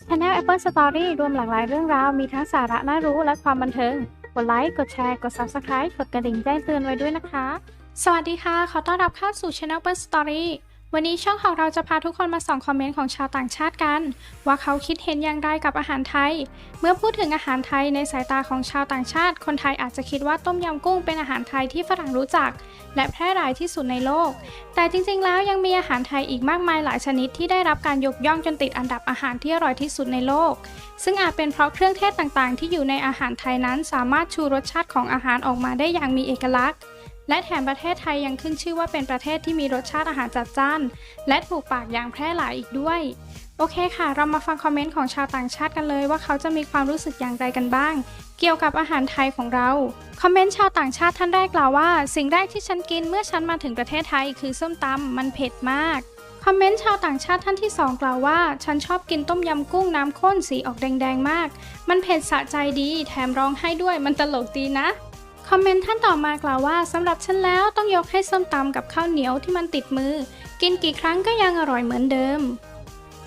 ช anel Apple Story รวมหลากหลายเรื่องราว มีทั้งสาระน่ารู้และความบันเทิง กดไลค์ กดแชร์ กด Subscribe กดกระดิ่งแจ้งเตือนไว้ด้วยนะคะ สวัสดีค่ะ ขอต้อนรับเข้าสู่ช anel Apple Story วันนี้ช่องของเราจะพาทุกคนมาส่องคอมเมนต์ของชาวต่างชาติกัน ว่าเขาคิดเห็นอย่างไรกับอาหารไทย เมื่อพูดถึงอาหารไทยในสายตาของชาวต่างชาติ คนไทยอาจจะคิดว่าต้มยำกุ้งเป็นอาหารไทยที่ฝรั่งรู้จัก และแพร่หลายที่สุดในโลก แต่จริงๆ แล้วยังมีอาหารไทยอีกมากมายหลายชนิดที่ได้รับการยกย่องจนติดอันดับอาหารที่อร่อยที่สุดในโลก ซึ่งอาจเป็นเพราะเครื่องเทศต่างๆ ที่อยู่ในอาหารไทยนั้น สามารถชูรสชาติของอาหารออกมาได้อย่างมีเอกลักษณ์ และแถมประเทศไทยยังขึ้นชื่อว่าเป็นประเทศที่มีรสชาติอาหารจัดจ้าน และถูกปากอย่างแพร่หลายอีกด้วย โอเคค่ะ เรามาฟังคอมเมนต์ของชาวต่างชาติกันเลยว่าเขาจะมีความรู้สึกอย่างไรกันบ้าง เกี่ยวกับอาหารไทยของเรา คอมเมนต์ชาวต่างชาติท่านแรกกล่าวว่า สิ่งแรกที่ฉันกินเมื่อฉันมาถึงประเทศไทยคือส้มตำมันเผ็ดมากคอมเมนต์ชาวต่างชาติท่านที่ 2 กล่าวว่า ฉันชอบกินต้มยำกุ้งน้ำข้นสีออกแดงๆมาก มันเผ็ดสะใจดี แถมร้องไห้ด้วยมันตลกดีนะ คอมเมนต์ท่านต่อมากล่าวว่าสำหรับฉันแล้วต้องยกให้ส้มตำกับข้าวเหนียวที่มันติดมือ กินกี่ครั้งก็ยังอร่อยเหมือนเดิม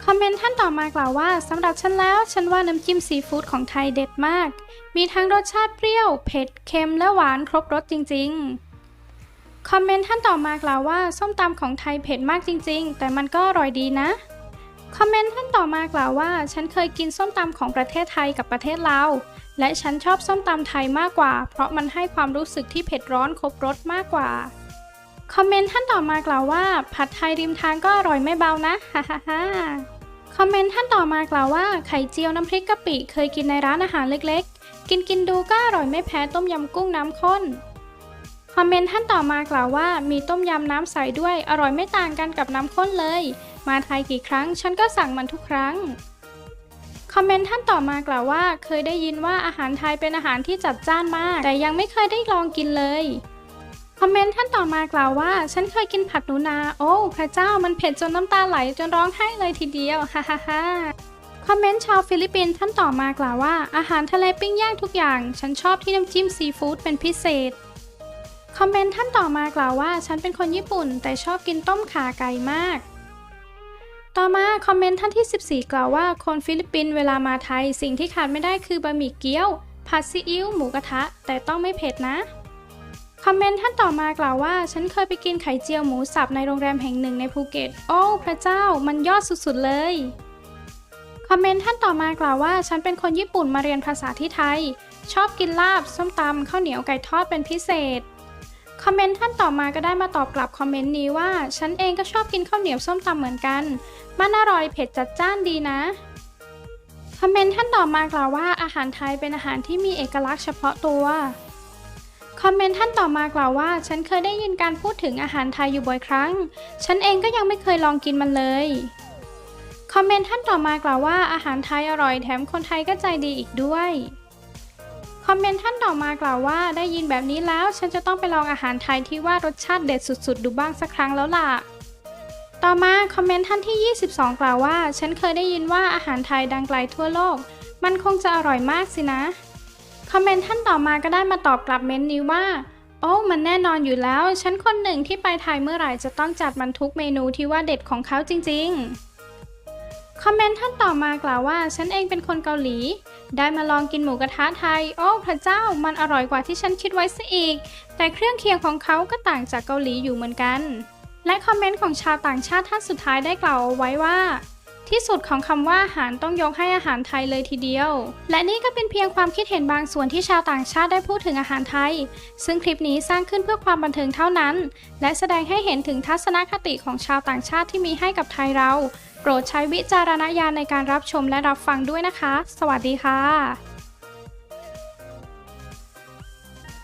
คอมเมนต์ท่านต่อมากล่าวว่าสำหรับฉันแล้วฉันว่าน้ำจิ้มซีฟู้ดของไทยเด็ดมาก มีทั้งรสชาติเปรี้ยว เผ็ด เค็มและหวานครบรสจริง ๆ คอมเมนต์ท่านต่อมากล่าวว่าส้มตำของไทยเผ็ดมากจริง ๆ แต่มันก็อร่อยดีนะคอมเมนต์ท่านต่อมากล่าวว่า ฉันเคยกินส้มตำของประเทศไทยกับประเทศลาว และฉันชอบส้มตำไทยมากกว่า เพราะมันให้ความรู้สึกที่เผ็ดร้อนครบรสมากกว่า คอมเมนต์ท่านต่อมากล่าวว่า ผัดไทยริมทางก็อร่อยไม่เบานะฮ่าฮ่าฮ่าคอมเมนต์ท่านต่อมากล่าวว่าไข่เจียวน้ำพริกกะปิเคยกินในร้านอาหารเล็กๆ กินกินดูก็อร่อยไม่แพ้ต้มยำกุ้งน้ำข้น คอมเมนต์ท่านต่อมากล่าวว่า มีต้มยำน้ำใสด้วยอร่อยไม่ต่างกันกับน้ำข้นเลย มาไทยกี่ครั้งฉันก็สั่งมันทุกครั้ง คอมเมนต์ท่านต่อมากล่าวว่า เคยได้ยินว่าอาหารไทยเป็นอาหารที่จัดจ้านมาก แต่ยังไม่เคยได้ลองกินเลยคอมเมนต์ท่านต่อมากล่าวว่า ฉันเคยกินผัดหนูนา โอ้พระเจ้ามันเผ็ดจนน้ำตาไหลจนร้องไห้เลยทีเดียวฮ่าฮ่าฮ่าคอมเมนต์ชาวฟิลิปปินส์ท่านต่อมากล่าวว่า อาหารทะเลปิ้งย่างทุกอย่าง ฉันชอบที่น้ำจิ้มซีฟู้ดเป็นพิเศษคอมเมนต์ท่านต่อมากล่าวว่า ฉันเป็นคนญี่ปุ่น แต่ชอบกินต้มขาไก่มาก ต่อมาคอมเมนต์ท่านที่ 14 กล่าวว่าคนฟิลิปปินส์เวลามาไทย สิ่งที่ขาดไม่ได้คือบะหมี่เกี๊ยว ผัดซีอิ๊วหมูกระทะ แต่ต้องไม่เผ็ดนะ คอมเมนต์ท่านต่อมากล่าวว่า ฉันเคยไปกินไข่เจียวหมูสับในโรงแรมแห่งหนึ่งในภูเก็ต โอ้ พระเจ้ามันยอดสุดๆเลย คอมเมนต์ท่านต่อมากล่าวว่า ฉันเป็นคนญี่ปุ่นมาเรียนภาษาที่ไทย ชอบกินลาบส้มตำข้าวเหนียวไก่ทอดเป็นพิเศษ คอมเมนต์ท่านต่อมาก็ได้มาตอบกลับคอมเมนต์นี้ว่า ฉันเองก็ชอบกินข้าวเหนียวส้มตำเหมือนกัน มันอร่อยเผ็ดจัดจ้านดีนะ คอมเมนต์ท่านต่อมากล่าวว่าอาหารไทยเป็นอาหารที่มีเอกลักษณ์เฉพาะตัว คอมเมนต์ท่านต่อมากล่าวว่า ฉันเคยได้ยินการพูดถึงอาหารไทยอยู่บ่อยครั้ง ฉันเองก็ยังไม่เคยลองกินมันเลย คอมเมนต์ท่านต่อมากล่าวว่าอาหารไทยอร่อยแถมคนไทยก็ใจดีอีกด้วย คอมเมนต์ท่านต่อมากล่าวว่า ได้ยินแบบนี้แล้วฉันจะต้องไปลองอาหารไทยที่ว่ารสชาติเด็ดสุดๆ ดูบ้างสักครั้งแล้วล่ะ ต่อมาคอมเมนต์ท่านที่ 22 กล่าวว่า ฉันเคยได้ยินว่าอาหารไทยดังไกลทั่วโลก มันคงจะอร่อยมากสินะ คอมเมนต์ท่านต่อมาก็ได้มาตอบกลับเม้นต์นี้ว่า โอ้มันแน่นอนอยู่แล้ว ฉันคนหนึ่งที่ไปไทยเมื่อไหร่จะต้องจัดมันทุกเมนูที่ว่าเด็ดของเขาจริง ๆ คอมเมนต์ท่านต่อมากล่าวว่า ฉันเองเป็นคนเกาหลี ได้มาลองกินหมูกระทะไทย โอ้พระเจ้ามันอร่อยกว่าที่ฉันคิดไว้ซะอีก แต่เครื่องเคียงของเขาก็ต่างจากเกาหลีอยู่เหมือนกัน และคอมเมนต์ของชาวต่างชาติท่านสุดท้ายได้กล่าวเอาไว้ว่า ที่สุดของคำว่าอาหารต้องยกให้อาหารไทยเลยทีเดียว และนี่ก็เป็นเพียงความคิดเห็นบางส่วนที่ชาวต่างชาติได้พูดถึงอาหารไทย ซึ่งคลิปนี้สร้างขึ้นเพื่อความบันเทิงเท่านั้น และแสดงให้เห็นถึงทัศนคติของชาวต่างชาติที่มีให้กับไทยเรา โปรดใช้วิจารณญาณในการรับชมและรับฟังด้วยนะคะ สวัสดีค่ะ